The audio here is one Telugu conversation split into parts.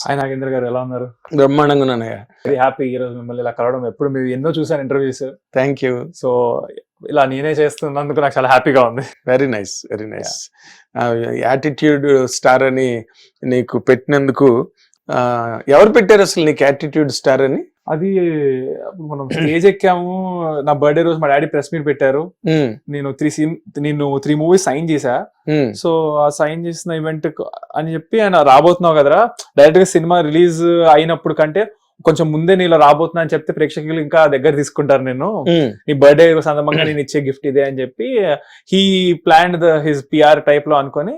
హాయ్ నాగేంద్ర గారు ఎలా ఉన్నారు? బ్రహ్మాండంగా ఉన్నానయ్య వెరీ హ్యాపీ ఈ రోజు మిమ్మల్ని ఇలా కలవడం. ఎప్పుడు మీరు ఎన్నో చూసాను ఇంటర్వ్యూస్ థ్యాంక్ యూ సో ఇలా నేనే చేస్తున్నందుకు నాకు చాలా హ్యాపీగా ఉంది. Very nice very nice attitude star అని నీకు పెట్టినందుకు ఆ, ఎవరు పెట్టారు అసలు నీకు యాటిట్యూడ్ స్టార్ అని? అది మనం స్టేజ్ ఎక్కాము. నా బర్త్డే రోజు మా డాడీ ప్రెస్ మీట్ పెట్టారు. నేను త్రీ సీన్ నేను త్రీ మూవీస్ సైన్ చేశా. సో ఆ సైన్ చేసిన ఈవెంట్ అని చెప్పి ఆయన రాబోతున్నావు కదరా. డైరెక్ట్గా సినిమా రిలీజ్ అయినప్పుడు కంటే కొంచెం ముందే నేను రాబోతున్నా అని చెప్తే ప్రేక్షకులు ఇంకా దగ్గర తీసుకుంటారు నేను నీ బర్త్డే సందర్భంగా నేను ఇచ్చే గిఫ్ట్ ఇదే అని చెప్పి he plan the his PR టైప్లో అనుకొని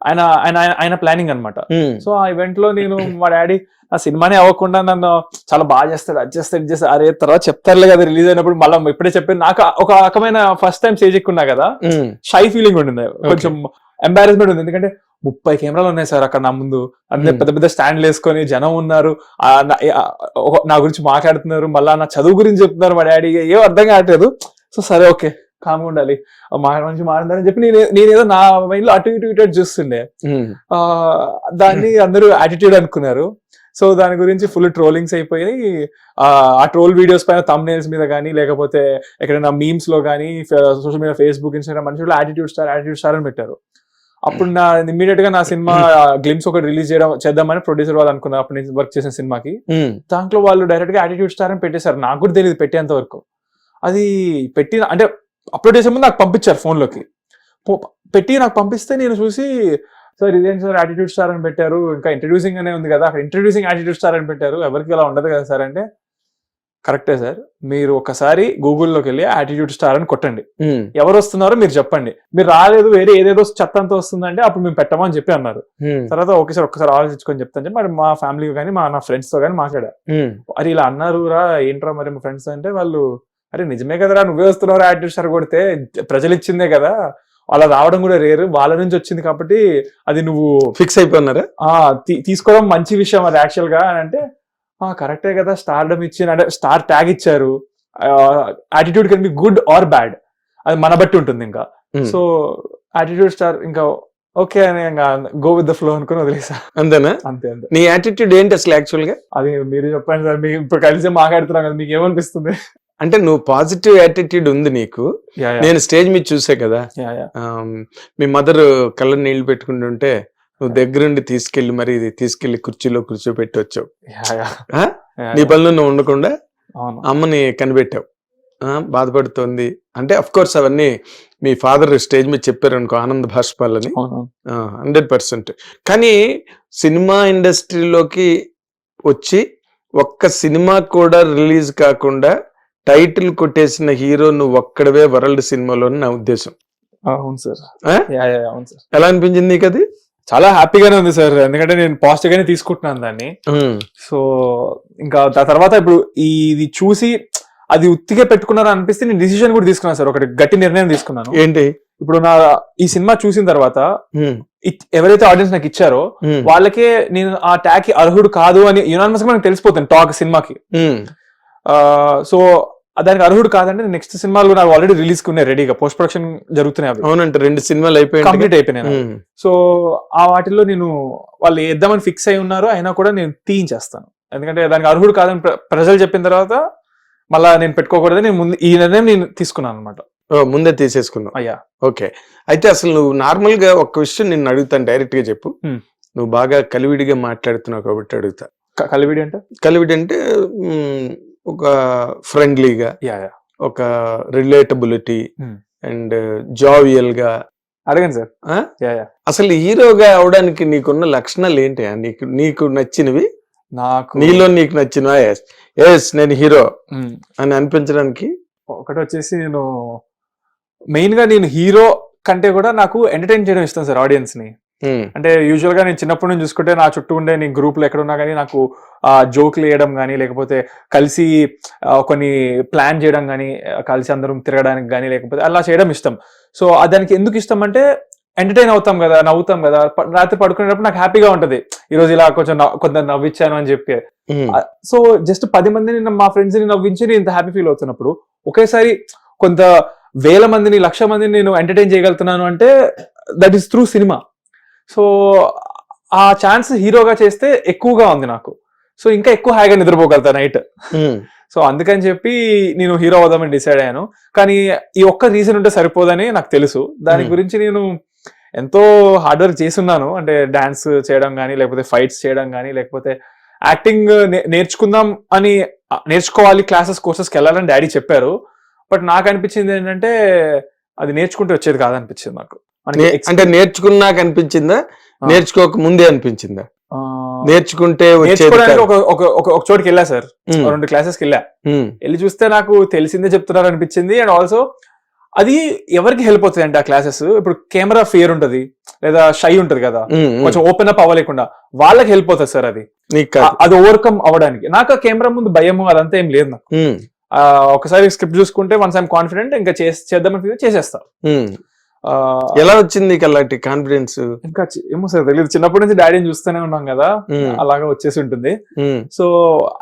ఆయన ఆయన ఆయన ప్లానింగ్ అన్నమాట. ఉమ్, సో ఆ ఈవెంట్లో నేను మా డాడీ ఆ సినిమానే అవ్వకుండా నన్ను చాలా బాగా చేస్తాడు అది చేస్తాడు చేస్తాడు. అరే తర్వాత చెప్తారులే కదా రిలీజ్ అయినప్పుడు మళ్ళీ ఇప్పుడే చెప్పాను నాకు ఒక రకమైన ఫస్ట్ టైం స్టేజ్ ఎక్కున్నా కదా షై ఫీలింగ్ ఉండింది. కొంచెం ఎంబారెస్మెంట్ ఉంది. ఎందుకంటే ముప్పై కెమెరాలు ఉన్నాయి సార్ అక్కడ నా ముందు. అన్ని Hmm. పెద్ద పెద్ద స్టాండ్లు వేసుకొని జనం ఉన్నారు. నా గురించి మాట్లాడుతున్నారు. మళ్ళా నా చదువు గురించి చెప్తున్నారు మా డాడీ ఏం అర్థం కావట్లేదు. సో సరే ఓకే కామ్గా ఉండాలి. మంచి మాట్లాడారని చెప్పి నేను నేనేదో నా మైండ్లో అటు ఇటు ఇటు చూస్తుండే. దాన్ని అందరూ యాటిట్యూడ్ అనుకున్నారు. సో దాని గురించి ఫుల్ ట్రోలింగ్స్ అయిపోయి ఆ, ట్రోల్ వీడియోస్ పైన తమ్నేల్స్ మీద కానీ లేకపోతే ఎక్కడైనా మీమ్స్లో కానీ సోషల్ మీడియా ఫేస్బుక్ ఇన్స్టాగ్రామ్ మనుషులు యాటిట్యూడ్ స్టార్ యాటిట్యూడ్ స్టార్ అని పెట్టారు. అప్పుడు నా ఇమీడియట్గా నా సినిమా గ్లిమ్స్ ఒకటి రిలీజ్ చేయడం చేద్దామని ప్రొడ్యూసర్ వాళ్ళు అనుకున్నారు అప్పుడు నేను వర్క్ చేసిన సినిమాకి. దాంట్లో వాళ్ళు డైరెక్ట్గా యాటిట్యూడ్ స్టార్ అని పెట్టేశారు. నాకు కూడా తెలియదు పెట్టేంత వరకు. అది పెట్టి అంటే అప్లోడ్ చేసే ముందు నాకు పంపించారు phone లోకి పో- పెట్టి నాకు పంపిస్తే నేను చూసి సార్ ఇదేం సార్ యాటిట్యూడ్ స్టార్ అని పెట్టారు? ఇంకా ఇంట్రడ్యూసింగ్ అనే ఉంది కదా. అక్కడ ఇంట్రడ్యూసింగ్ యాటిట్యూడ్ స్టార్ అని పెట్టారు. ఎవరికి అలా ఉండదు కదా సార్ అంటే కరెక్టే సార్. మీరు ఒకసారి గూగుల్లోకి వెళ్ళి యాటిట్యూడ్ స్టార్ అని కొట్టండి. ఎవరు వస్తున్నారో మీరు చెప్పండి. మీరు రాలేదు వేరే ఏదేదో చెత్త అంతా వస్తుందంటే అప్పుడు మేము పెట్టమని చెప్పి అన్నారు. తర్వాత ఓకే సార్ ఒక్కసారి ఆలోచించుకొని చెప్తాను చెప్పి మరి మా ఫ్యామిలీ కానీ మా నా ఫ్రెండ్స్తో కానీ మాట్లాడా. ఉమ్, అరే ఇలా అన్నారు రా ఏంట్రా మరి మా ఫ్రెండ్స్ అంటే వాళ్ళు అరే నిజమే కదరా నువ్వే వస్తున్నావు యాటిట్యూడ్ స్టార్ కొడితే ప్రజలు ఇచ్చిందే కదా. అలా రావడం కూడా రేరు వాళ్ళ నుంచి వచ్చింది కాబట్టి అది నువ్వు ఫిక్స్ అయిపోయినారా? తీసుకోవడం మంచి విషయం అది యాక్చువల్గా. అని అంటే ఆ కరెక్టే కదా స్టార్డమ్ ఇచ్చిన అంటే స్టార్ ట్యాగ్ ఇచ్చారు. Attitude can be good or bad అది మన బట్టి ఉంటుంది ఇంకా. Hmm. సో యాటిట్యూడ్ స్టార్ ఇంకా ఓకే అని ఇంకా గో విత్ ద ఫ్లో అనుకుని వదిలేసా. అంతేనా? అంతే అంతే. నీ యాటిట్యూడ్ ఏంటి అసలు యాక్చువల్గా? అది మీరు చెప్పండి సార్ మీకు ఇప్పుడు కలిసి మాట్లాడుతున్నాం కదా మీకు ఏమనిపిస్తుంది అంటే నువ్వు పాజిటివ్ యాటిట్యూడ్ ఉంది నీకు. నేను స్టేజ్ మీద చూసా కదా. మీ మదర్ కళ్ళ నీళ్ళు పెట్టుకుంటుంటే నువ్వు దగ్గరుండి తీసుకెళ్ళి మరి ఇది తీసుకెళ్ళి కుర్చీలో కూర్చోబెట్టి వచ్చావు. నీ. పనులు నువ్వు ఉండకుండా అమ్మని కనిపెట్టావు. బాధపడుతోంది. అంటే అఫ్ కోర్స్ అవన్నీ మీ ఫాదర్ స్టేజ్ మీద చెప్పారు అనుకో ఆనంద్ భాష్పాలని. హండ్రెడ్ పర్సెంట్ కానీ సినిమా ఇండస్ట్రీలోకి వచ్చి ఒక్క సినిమా కూడా రిలీజ్ కాకుండా టైటిల్ కొట్టేసిన హీరో నువ్వు ఒక్కడవే వరల్డ్ సినిమాలో నా ఉద్దేశం. అవును సార్. అవును సార్. ఎలా అనిపించింది నీకు అది? చాలా హ్యాపీగానే ఉంది సార్. ఎందుకంటే నేను పాజిటివ్ గానే తీసుకుంటున్నాను దాన్ని. సో ఇంకా ఆ తర్వాత ఇప్పుడు ఇది చూసి అది ఉత్తిగా పెట్టుకున్నారు అనిపిస్తే నేను డిసిషన్ కూడా తీసుకున్నాను సార్. ఒకటి గట్టి నిర్ణయం తీసుకున్నాను. ఏంటి? ఇప్పుడు నా ఈ సినిమా చూసిన తర్వాత ఎవరైతే ఆడియన్స్ నాకు ఇచ్చారో వాళ్ళకే నేను ఆ ట్యాగ్కి అర్హుడు కాదు అని యునానిమస్ మనకు తెలిసిపోతుంది టాక్ సినిమాకి. సో దానికి అర్హుడు కాదంటే నెక్స్ట్ సినిమాలు నాకు ఆల్రెడీ రిలీజ్ ఉన్నాయి రెడీగా పోస్ట్ ప్రొడక్షన్ జరుగుతున్నాయి అవి. అవునంట రెండు సినిమాలు అయిపోయి కంప్లీట్ అయిపోయినాయి. సో ఆ వాటిల్లో నేను వాళ్ళు వేద్దామని ఫిక్స్ అయి ఉన్నారు అయినా కూడా నేను తీయించేస్తాను. ఎందుకంటే దానికి అర్హుడు కాదని ప్ర- ప్రజలు చెప్పిన తర్వాత మళ్ళా నేను పెట్టుకోకూడదు నేను ముందు ఈ నిర్ణయం నేను తీసుకున్నాను అనమాట ముందే తీసేసుకుందాం అయ్యా. ఓకే. అయితే అసలు నువ్వు నార్మల్గా ఒక్క విషయం నిన్ను అడుగుతాను డైరెక్ట్గా చెప్పు. నువ్వు బాగా కలివిడిగా మాట్లాడుతున్నావు కాబట్టి అడుగుతా. కలివిడి అంటే? కలివిడి అంటే ఒక ఫ్రెండ్లీగా ఒక రిలేటబిలిటీ. అండ్ జావియల్గా అడగండి సార్. అసలు హీరోగా అవడానికి నీకున్న లక్షణాలు ఏంటి? నీకు నీకు నచ్చినవి? నాకు నీలో నీకు నచ్చినవా? ఎస్ ఎస్ నేను హీరో. ఉమ్, అని అనిపించడానికి? ఒకటి వచ్చేసి నేను మెయిన్గా నేను హీరో కంటే కూడా నాకు ఎంటర్టైన్ చేయడం ఇష్టం సార్ ఆడియన్స్ని. అంటే యూజువల్గా నేను చిన్నప్పటి నుంచి చూసుకుంటే నా చుట్టూ ఉండే నీ గ్రూప్లు ఎక్కడున్నా కానీ నాకు ఆ జోక్లు వేయడం కానీ లేకపోతే కలిసి కొన్ని ప్లాన్ చేయడం కానీ కలిసి అందరం తిరగడానికి కానీ లేకపోతే అలా చేయడం ఇష్టం. సో దానికి ఎందుకు ఇష్టం అంటే ఎంటర్టైన్ అవుతాం కదా నవ్వుతాం కదా. రాత్రి పడుకునేటప్పుడు నాకు హ్యాపీగా ఉంటది. ఈ రోజు ఇలా కొంచెం కొంత నవ్విచ్చాను అని చెప్పి. సో జస్ట్ పది మందిని మా ఫ్రెండ్స్ని నవ్వించి నేను ఇంత హ్యాపీ ఫీల్ అవుతున్నప్పుడు ఒకేసారి కొంత వేల మందిని లక్ష మందిని నేను ఎంటర్టైన్ చేయగలుగుతున్నాను అంటే that is through cinema. So ఆ ఛాన్స్ హీరోగా చేస్తే ఎక్కువగా ఉంది నాకు. సో ఇంకా ఎక్కువ హాయిగా నిద్రపోగలుగుతా నైట్. ఉమ్, సో అందుకని చెప్పి నేను హీరో అవుదామని డిసైడ్ అయ్యాను. కానీ ఈ ఒక్క రీజన్ ఉంటే సరిపోదని నాకు తెలుసు. దాని Hmm. గురించి నేను ఎంతో హార్డ్ వర్క్ చేస్తున్నాను. అంటే డాన్స్ చేయడం కానీ లేకపోతే ఫైట్స్ చేయడం కానీ లేకపోతే యాక్టింగ్ నేర్చుకుందాం అని నేర్చుకోవాలి క్లాసెస్ కోర్సెస్కి వెళ్ళాలని డాడీ చెప్పారు. బట్ నాకు అనిపించింది ఏంటంటే అది నేర్చుకుంటే వచ్చేది కాదనిపించింది నాకు. అంటే నేర్చుకున్నాక అనిపించిందా. నేర్చుకోక ముందే అనిపించిందా? నేర్చుకుంటే. ఒక చోటుకి వెళ్ళా సార్. రెండు క్లాసెస్కి వెళ్ళా. వెళ్ళి చూస్తే నాకు తెలిసిందే చెప్తున్నారు అనిపించింది. అండ్ ఆల్సో అది ఎవరికి హెల్ప్ అవుతుంది అంటే ఆ క్లాసెస్ ఇప్పుడు కెమెరా ఫియర్ ఉంటది లేదా షై ఉంటది కదా. కొంచెం ఓపెన్ అప్ అవ్వలేకుండా వాళ్ళకి హెల్ప్ అవుతుంది సార్ అది. అది ఓవర్కమ్ అవ్వడానికి. నాకు ఆ కెమెరా ముందు భయము అదంతా ఏం లేదు నాకు. ఒకసారి స్క్రిప్ట్ చూసుకుంటే వన్స్ ఐమ్ కాన్ఫిడెంట్ ఇంకా చేద్దామని చేసేస్తా. ఎలా వచ్చింది నీకు అలాంటి కాన్ఫిడెన్స్ ఇంకా ఏమో సార్ తెలియదు చిన్నప్పటి నుంచి డాడీని చూస్తూనే ఉన్నాం కదా అలాగా వచ్చేసి ఉంటుంది. సో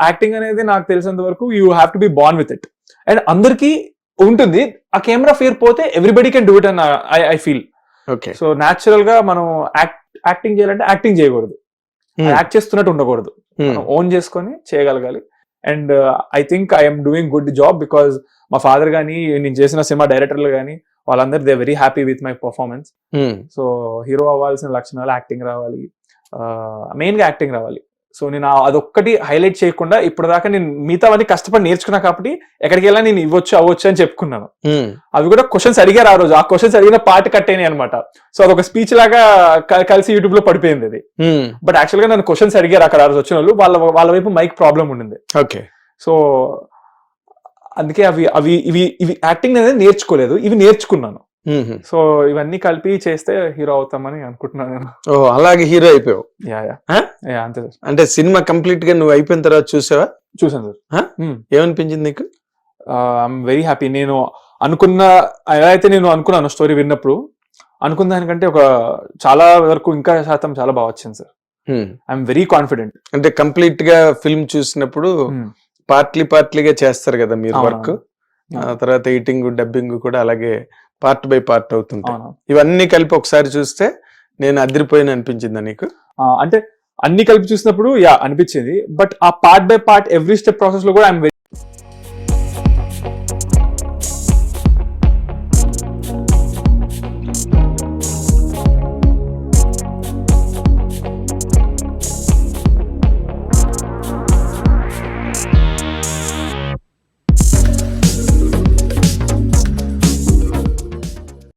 యాక్టింగ్ అనేది నాకు తెలిసినంత వరకు you have to be born with it and అందరికి ఉంటుంది. ఆ కెమెరా ఫియర్ పోతే ఎవ్రీబడి కెన్ డూ ఇట్ అని I I feel okay so న్యాచురల్గా మనం యాక్టింగ్ చేయాలంటే యాక్టింగ్ చేయకూడదు. యాక్ట్ చేస్తున్నట్టు ఉండకూడదు. ఓన్ చేసుకొని చేయగలగాలి. And I think I'm doing good job because మా ఫాదర్ కానీ నేను చేసిన సినిమా డైరెక్టర్లు కానీ వాళ్ళందరూ they very happy with my performance so hero అవ్వాల్సిన లక్షణాలు యాక్టింగ్ రావాలి. మెయిన్గా యాక్టింగ్ రావాలి. సో నేను అదొక్కటి హైలైట్ చేయకుండా ఇప్పుడు దాకా నేను మిగతావన్నీ కష్టపడి నేర్చుకున్నా కాబట్టి ఎక్కడికి వెళ్ళా నేను ఇవ్వచ్చు అవ్వచ్చు అని చెప్పుకున్నాను. అవి కూడా క్వశ్చన్స్ అడిగారు ఆ రోజు. ఆ క్వశ్చన్స్ అడిగిన పాట కట్టేని అనమాట సో అదొక స్పీచ్ లాగా కలిసి యూట్యూబ్లో పడిపోయింది అది. బట్ యాక్చువల్గా నన్ను క్వశ్చన్స్ అడిగారు అక్కడ ఆ రోజు వచ్చిన వాళ్ళు వాళ్ళ వాళ్ళ వైపు మైక్ ప్రాబ్లం ఉండింది. ఓకే సో అందుకే అవి అవి ఇవి ఇవి యాక్టింగ్ అనేది నేర్చుకోలేదు ఇవి నేర్చుకున్నాను. సో ఇవన్నీ కలిపి చేస్తే హీరో అవుతామని అనుకుంటున్నాను నేను. ఓ అలాగే హీరో అయిపోయావు. Yeah yeah. అంతే సార్. అంటే సినిమా కంప్లీట్గా నువ్వు అయిపోయిన తర్వాత చూసావా? చూసాను? సార్. ఏమనిపించింది నీకు? ఐఎమ్ వెరీ హ్యాపీ నేను అనుకున్న ఎలా అయితే నేను అనుకున్నాను స్టోరీ విన్నప్పుడు అనుకున్న దానికంటే ఒక చాలా వరకు ఇంకా శాతం చాలా బాగా వచ్చింది సార్. ఐఎమ్ వెరీ కాన్ఫిడెంట్ అంటే కంప్లీట్గా ఫిల్మ్ చూసినప్పుడు పార్ట్లీ పార్ట్లీగా చేస్తారు కదా మీరు వర్క్. ఆ తర్వాత ఎడిటింగ్ డబ్బింగ్ కూడా అలాగే పార్ట్ బై పార్ట్ అవుతుంటాయి. ఇవన్నీ కలిపి ఒకసారి చూస్తే నేను అదిరిపోయిన అనిపించిందా నీకు? అంటే అన్ని కలిపి చూసినప్పుడు యా అనిపించింది. బట్ ఆ part by part every step ప్రాసెస్లో కూడా ఐఎమ్